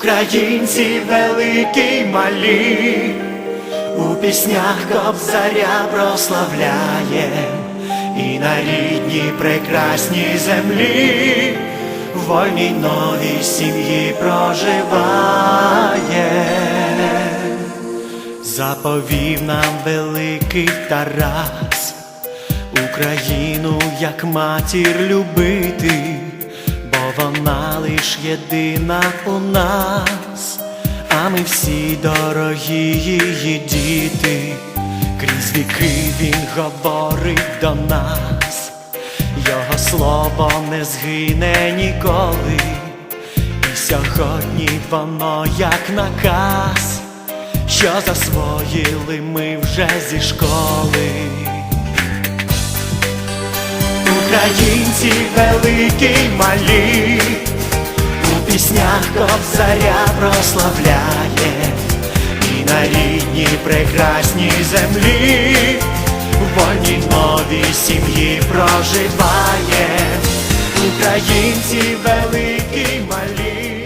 Українці великі й малі, у піснях кобзаря прославляє і на рідній прекрасній землі, в вольній новій сім'ї проживає. Заповів нам великий Тарас, Україну як матір любити, бо вона лиш єдина у нас, а ми всі дорогі її діти, крізь віки він говорить до нас, його слово не згине ніколи, і сьогодні воно як наказ що засвоїли ми вже зі школи. Українці великі й малі, у піснях кобзаря прославляє, і на рідній прекрасній землі, в вольній новій сім'ї проживає, українці великі й малі.